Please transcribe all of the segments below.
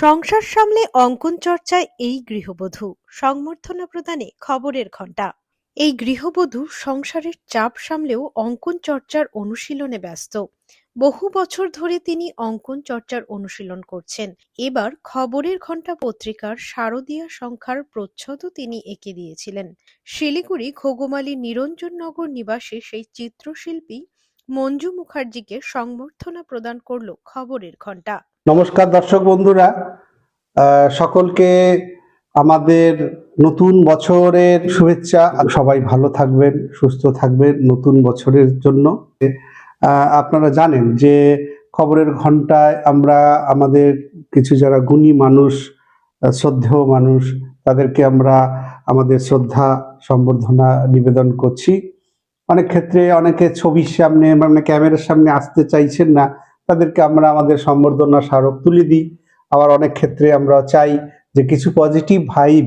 সংসার সামলে অঙ্কন চর্চায় এই গৃহবধূ। সংবর্ধনা প্রদানে খবরের ঘণ্টা। এই গৃহবধূ সংসারের চাপ সামলেও অঙ্কন চর্চার অনুশীলনে ব্যস্ত। বহু বছর ধরে তিনি অঙ্কন চর্চার অনুশীলন করছেন। এবার খবরের ঘণ্টা পত্রিকার শারদীয়া সংখ্যার প্রচ্ছদও তিনি এঁকে দিয়েছিলেন। শিলিগুড়ি ঘোগমালী নিরঞ্জননগর নিবাসী সেই চিত্রশিল্পী মঞ্জু মুখার্জিকে সংবর্ধনা প্রদান করল খবরের ঘণ্টা। নমস্কার দর্শক বন্ধুরা। সকলকে আমাদের নতুন বছরের শুভেচ্ছা। সবাই ভালো থাকবেন, সুস্থ থাকবেন নতুন বছরের জন্য। আপনারা জানেন যে খবরের ঘন্টায় আমরা আমাদের কিছু যারা গুণী মানুষ শ্রদ্ধেয় মানুষ, তাদেরকে আমরা আমাদের শ্রদ্ধা সম্বর্ধনা নিবেদন করছি। অনেক ক্ষেত্রে অনেকে ছবির সামনে মানে ক্যামেরার সামনে আসতে চাইছেন না। তাদেরকে আমরা আমাদের সম্বর্ধনা স্মারক তুলে দিই। আবার অনেক ক্ষেত্রে আমরা চাই যে কিছু পজিটিভ ভাইব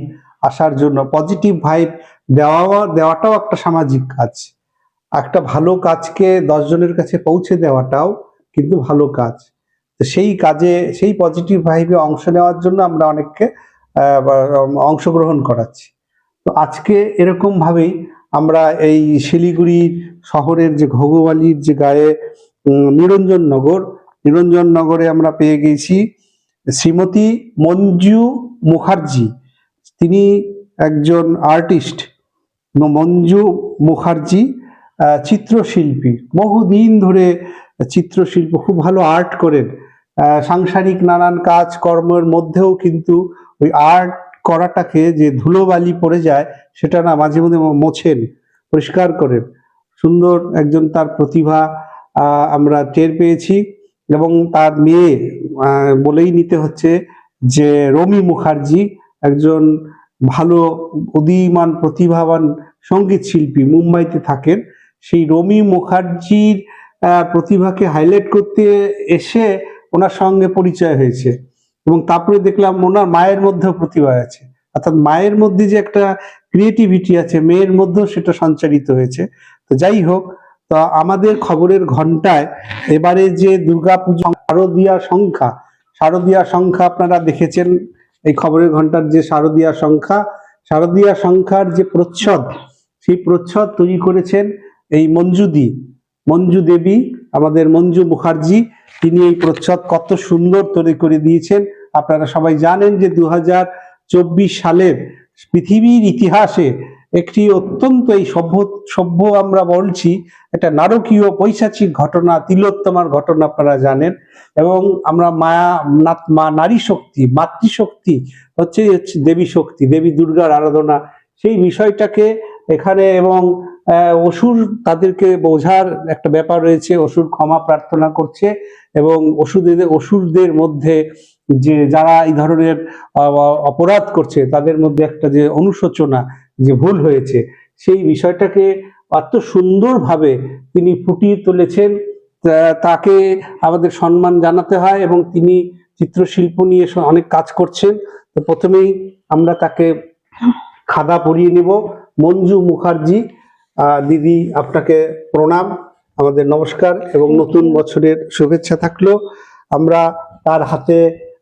আসার জন্য। পজিটিভ ভাইব দেওয়া, দেওয়াটাও একটা সামাজিক কাজ। একটা ভালো কাজকে দশজনের কাছে পৌঁছে দেওয়াটাও কিন্তু ভালো কাজ। তো সেই কাজে, সেই পজিটিভ ভাইবে অংশ নেওয়ার জন্য আমরা অনেককে অংশগ্রহণ করাচ্ছি। তো আজকে এরকম ভাবেই আমরা এই শিলিগুড়ি শহরের যে ঘঘুয়ালির যে গায়ে উম, নিরঞ্জননগর নিরঞ্জননগরে আমরা পেয়ে গেছি শ্রীমতী মঞ্জু মুখার্জি। তিনি একজন আর্টিস্ট মঞ্জু মুখার্জি চিত্রশিল্পী। বহুদিন ধরে চিত্রশিল্প খুব ভালো আর্ট করেন। সাংসারিক নানান কাজ কর্মের মধ্যেও কিন্তু ওই আর্ট করাটাকে যে ধুলোবালি পড়ে যায় সেটা না মাঝে মধ্যে মোছেন পরিষ্কার করেন। সুন্দর একজন তার প্রতিভা আমরা টের পেয়েছি এবং তার মেয়ে বলেই নিতে হচ্ছে যে রমি মুখার্জি একজন ভালো উদীয়মান প্রতিভাবান সংগীত শিল্পী মুম্বাইতে থাকেন। সেই রমি মুখার্জির প্রতিভাকে হাইলাইট করতে এসে ওনার সঙ্গে পরিচয় হয়েছে এবং তারপরে দেখলাম ওনার মায়ের মধ্যেও প্রতিভা আছে। অর্থাৎ মায়ের মধ্যে যে একটা ক্রিয়েটিভিটি আছে, মেয়ের মধ্যেও সেটা সঞ্চারিত হয়েছে। তো যাই হোক তো আমাদের খবরের ঘন্টায় এবারে যে দুর্গাপুজো শারদীয়া সংখ্যা শারদীয়া সংখ্যা আপনারা দেখেছেন, এই খবরের ঘণ্টার যে শারদীয়া সংখ্যা, শারদীয়া সংখ্যার যে প্রচ্ছদ, সেই প্রচ্ছদ তৈরি করেছেন এই মঞ্জুদি মঞ্জু দেবী, আমাদের মঞ্জু মুখার্জি, তিনি এই প্রচ্ছদ কত সুন্দর তৈরি করে দিয়েছেন। আপনারা সবাই জানেন যে দু সালের পৃথিবীর ইতিহাসে একটি অত্যন্ত এই সভ্য সভ্য আমরা বলছি, একটা নারকীয় পৈশাচিক ঘটনা, তিলোত্তমার ঘটনা আপনারা জানেন, এবং আমরা মায়া মা, নারী শক্তি, মাতৃশক্তি, হচ্ছে হচ্ছে দেবী শক্তি, দেবী দুর্গার আরাধনা, সেই বিষয়টাকে এখানে এবং অসুর তাদেরকে বোঝার একটা ব্যাপার রয়েছে, অসুর ক্ষমা প্রার্থনা করছে, এবং অসুরদের অসুরদের মধ্যে যে যারা এই ধরনের অপরাধ করছে তাদের মধ্যে একটা যে অনুশোচনা যে ভুল হয়েছে সেই বিষয়টাকে অত সুন্দরভাবে তিনি ফুটিয়ে তুলেছেন। তাকে আমাদের সম্মান জানাতে হয় এবং তিনি চিত্রশিল্প নিয়ে অনেক কাজ করছেন। তো প্রথমেই আমরা তাকে খাদা পরিয়ে নিব। মঞ্জু মুখার্জি দিদি আপনাকে প্রণাম আমাদের নমস্কার এবং নতুন বছরের শুভেচ্ছা থাকল। আমরা তার হাতে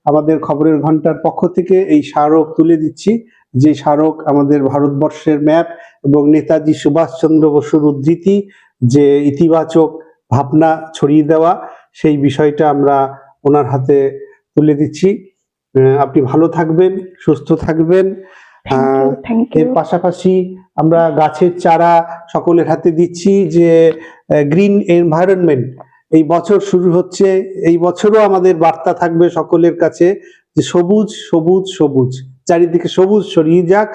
আমাদের খবরের ঘণ্টার পক্ষ থেকে এই স্মারক তুলে দিচ্ছি। যে স্মারক আমাদের ভারতবর্ষের ম্যাপ এবং নেতাজি সুভাষচন্দ্র বসুর উদ্ধৃতি যে ইতিবাচক ভাবনা ছড়িয়ে দেওয়া সেই বিষয়টা আমরা ওনার হাতে তুলে দিচ্ছি। আপনি ভালো থাকবেন সুস্থ থাকবেন। এর পাশাপাশি আমরা গাছের চারা সকলের হাতে দিচ্ছি যে গ্রিন এনভায়রনমেন্ট এই বছর শুরু হচ্ছে, এই বছরও আমাদের বার্তা থাকবে সকলের কাছে যে সবুজ সবুজ সবুজ। চারিদিকে সবুজ সরিয়ে যাক,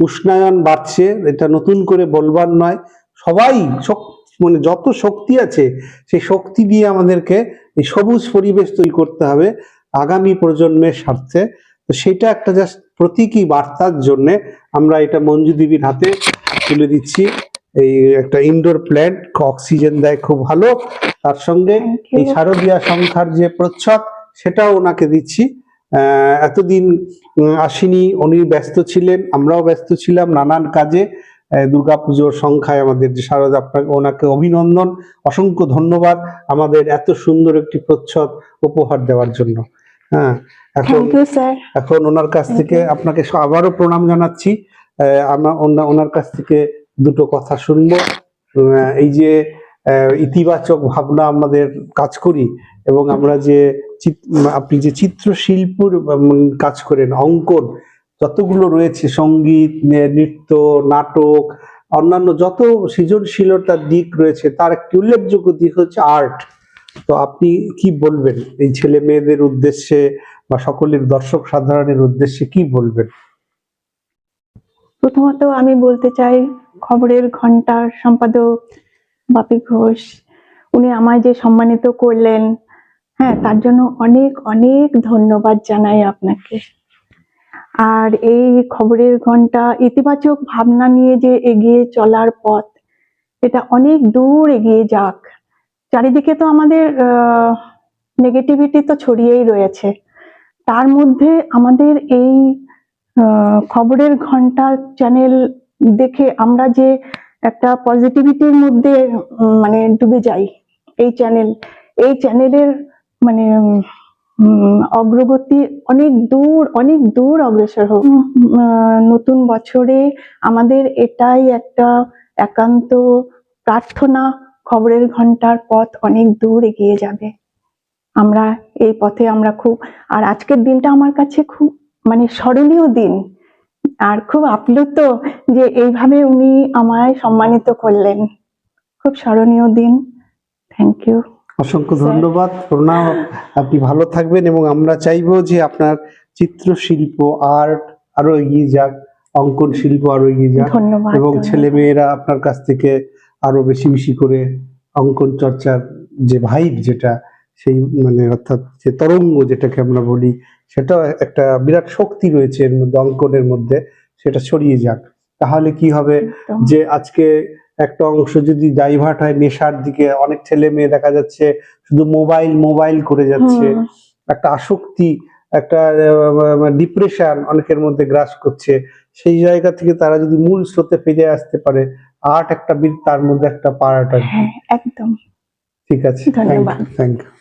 উষ্ণায়ন বাড়ছে, এটা নতুন করে বলবার নয়। সবাই মানে যত শক্তি আছে, সেই শক্তি দিয়ে আমাদেরকে এই সবুজ পরিবেশ তৈরি করতে হবে আগামী প্রজন্মের স্বার্থে। তো সেটা একটা জাস্ট প্রতীকী বার্তার জন্যে আমরা এটা মঞ্জু দেবীর হাতে তুলে দিচ্ছি। এই একটা ইনডোর প্ল্যান্ট অক্সিজেন দেয় খুব ভালো। তার সঙ্গে এই শারদীয়া সংখ্যার যে প্রচ্ছদ সেটাও ওনাকে দিচ্ছি। এতদিন আসিনি উনি ব্যস্ত ছিলেন আমরাও ব্যস্ত ছিলাম নানান কাজে। দুর্গাপুজোর সংখ্যায় আমাদের যে শারদ আপনাকে ওনাকে অভিনন্দন অসংখ্য ধন্যবাদ আমাদের এত সুন্দর একটি প্রচ্ছদ উপহার দেওয়ার জন্য। হ্যাঁ এখন এখন ওনার কাছ থেকে আপনাকে আবারও প্রণাম জানাচ্ছি। আহ, আমরা ওনা- ওনার কাছ থেকে দুটো কথা শুনব। এই যে ইতিবাচক ভাবনা আমাদের কাজ করি এবং আমরা যে আপনি যে চিত্রশিল্পর কাজ করেন, অঙ্কন, যতগুলো রয়েছে, সংগীত নৃত্য, নাটক, অন্যান্য যত সৃজনশীলতার দিক রয়েছে, তার একটি উল্লেখযোগ্য দিক হচ্ছে আর্ট। তো আপনি কি বলবেন? এই ছেলে মেয়েদের উদ্দেশ্যে বা সকলের দর্শক সাধারণের উদ্দেশ্যে কি বলবেন? প্রথমত আমি বলতে চাই খবরের ঘণ্টার সম্পাদক, বাপি ঘোষ, উনি আমায় যে সম্মানিত করলেন হ্যাঁ তার জন্য অনেক অনেক ধন্যবাদ জানাই আপনাকে। আর এই খবরের ঘণ্টা ইতিবাচক ভাবনা নিয়ে যে এগিয়ে চলার পথ, এটা অনেক দূর এগিয়ে যাক। চারিদিকে তো আমাদের নেগেটিভিটি তো ছড়িয়েই রয়েছে। তার মধ্যে আমাদের এই খবরের ঘণ্টা চ্যানেল দেখে আমরা যে একটা পজিটিভিটির মধ্যে মানে ডুবে যাই এই চ্যানেল এই চ্যানেলের মানে অগ্রগতি অনেক দূর অনেক দূর অগ্রসর হোক। নতুন বছরে আমাদের এটাই একটা একান্ত প্রার্থনা, খবরের ঘণ্টার পথ অনেক দূর এগিয়ে যাবে। আমরা এই পথে আমরা খুব, আর আজকের দিনটা আমার কাছে খুব মানে স্মরণীয় দিন। আর খুব আপ্লুত যে এইভাবে উনি আমায় সম্মানিত করলেন। খুব স্মরণীয় দিন। থ্যাংক ইউ অসংখ্য ধন্যবাদ। প্রণাম। আপনি ভালো থাকবেন এবং আমরা চাইব যে আপনার চিত্রশিল্প আর্ট আরও এগিয়ে যাক অঙ্কন শিল্প আরও এগিয়ে যাক এবং। ছেলে মেয়েরা আপনার কাছ থেকে আরও বেশি বেশি করে অঙ্কন চর্চার যে ভাইব যেটা সেই মানে অর্থাৎ যে তরঙ্গ যেটাকে আমরা বলি সেটা একটা বিরাট শক্তি রয়েছে এর মধ্যে অঙ্কনের মধ্যে সেটা ছড়িয়ে যাক। তাহলে কি হবে যে আজকে একটা অংশ যদি ডাইভার্ট হয় নেশার দিকে অনেক ছেলে মেয়ে দেখা যাচ্ছে শুধু মোবাইল মোবাইল করে যাচ্ছে। একটা আসক্তি একটা ডিপ্রেশন অনেকের মধ্যে গ্রাস করছে। সেই জায়গা থেকে তারা যদি মূল স্রোতে ফিরে আসতে পারে আর্ট একটা বীর তার মধ্যে একটা পার্ট। আর হ্যাঁ একদম। ঠিক আছে। Thank you